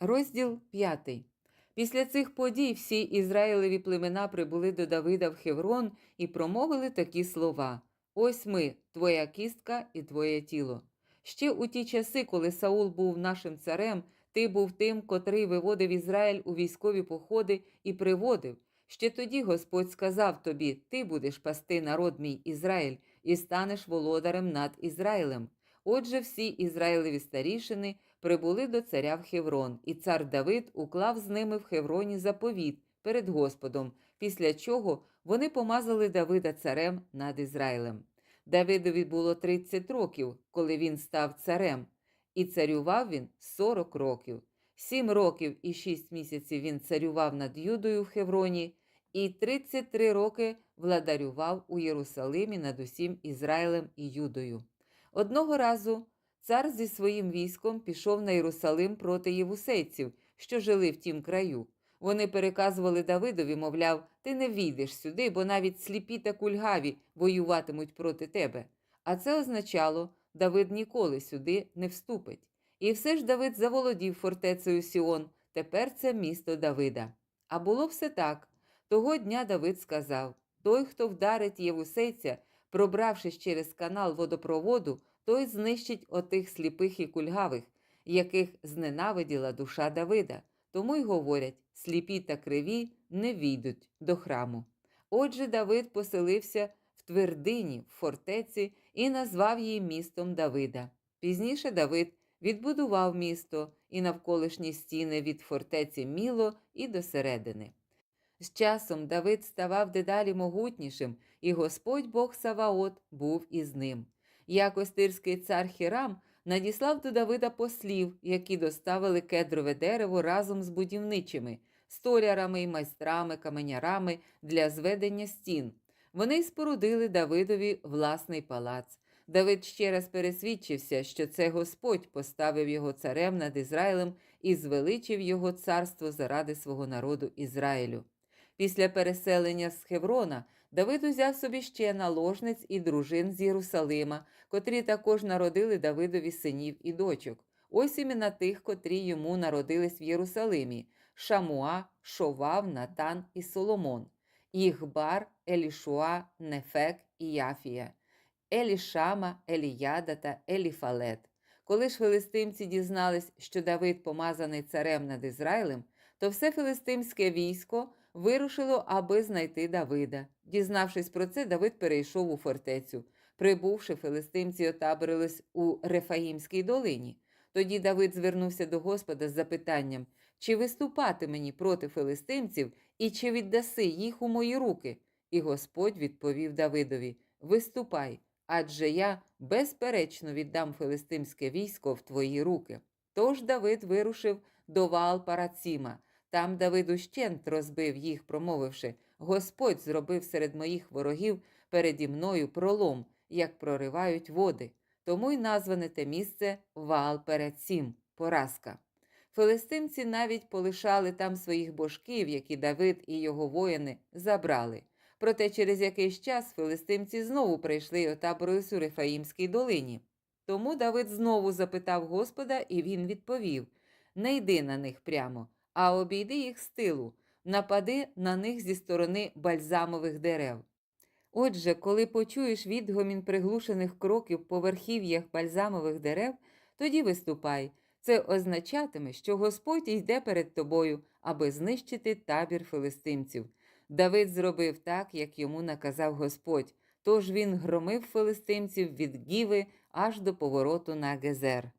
Розділ 5. Після цих подій всі Ізраїлеві племена прибули до Давида в Хеврон і промовили такі слова: Ось ми, твоя кістка і твоє тіло. Ще у ті часи, коли Саул був нашим царем, ти був тим, котрий виводив Ізраїль у військові походи і приводив. Ще тоді Господь сказав тобі: Ти будеш пасти народ мій Ізраїль і станеш володарем над Ізраїлем. Отже, всі Ізраїлеві старішини прибули до царя в Хеврон, і цар Давид уклав з ними в Хевроні заповіт перед Господом, після чого вони помазали Давида царем над Ізраїлем. Давидові було 30 років, коли він став царем, і царював він 40 років. Сім років і шість місяців він царював над Юдою в Хевроні, і 33 роки владарював у Єрусалимі над усім Ізраїлем і Юдою. Одного разу цар зі своїм військом пішов на Єрусалим проти євусейців, що жили в тім краю. Вони переказували Давидові, мовляв, ти не війдеш сюди, бо навіть сліпі та кульгаві воюватимуть проти тебе. А це означало, Давид ніколи сюди не вступить. І все ж Давид заволодів фортецею Сіон, тепер це місто Давида. А було все так. Того дня Давид сказав: Той, хто вдарить євусейця, пробравшись через канал водопроводу, той знищить отих сліпих і кульгавих, яких зненавиділа душа Давида. Тому й говорять: сліпі та криві не війдуть до храму. Отже, Давид поселився в твердині, в фортеці і назвав її містом Давида. Пізніше Давид відбудував місто і навколишні стіни від фортеці Міло і до середини. З часом Давид ставав дедалі могутнішим, і Господь Бог Саваот був із ним. Якось тирський цар Хірам надіслав до Давида послів, які доставили кедрове дерево разом з будівничими, столярами і майстрами, каменярами для зведення стін. Вони спорудили Давидові власний палац. Давид ще раз пересвідчився, що це Господь поставив його царем над Ізраїлем і звеличив його царство заради свого народу Ізраїлю. Після переселення з Хеврона Давид узяв собі ще наложниць і дружин з Єрусалима, котрі також народили Давидові синів і дочок. Ось імена тих, котрі йому народились в Єрусалимі: Шамуа, Шовав, Натан і Соломон, Їхбар, Елішуа, Нефек і Яфія, Елішама, Еліяда та Еліфалет. Коли ж филистимці дізнались, що Давид помазаний царем над Ізраїлем, то все филистимське військо вирушило, аби знайти Давида. Дізнавшись про це, Давид перейшов у фортецю. Прибувши, филистимці отаборились у Рефаїмській долині. Тоді Давид звернувся до Господа з запитанням, чи виступати мені проти филистимців і чи віддаси їх у мої руки? І Господь відповів Давидові: Виступай, адже я безперечно віддам филистимське військо в твої руки. Тож Давид вирушив до Ваал Параціма. Там Давид ущент розбив їх, промовивши: Господь зробив серед моїх ворогів переді мною пролом, як проривають води. Тому й назване те місце Ваал Перецім, поразка. Филистимці навіть полишали там своїх божків, які Давид і його воїни забрали. Проте через якийсь час филистимці знову прийшли і отаборились у долині. Тому Давид знову запитав Господа, і він відповів: Не йди на них прямо, а обійди їх з тилу, напади на них зі сторони бальзамових дерев. Отже, коли почуєш відгомін приглушених кроків по верхів'ях бальзамових дерев, тоді виступай. Це означатиме, що Господь йде перед тобою, аби знищити табір филистимців. Давид зробив так, як йому наказав Господь, тож він громив филистимців від Гіви аж до повороту на Гезер.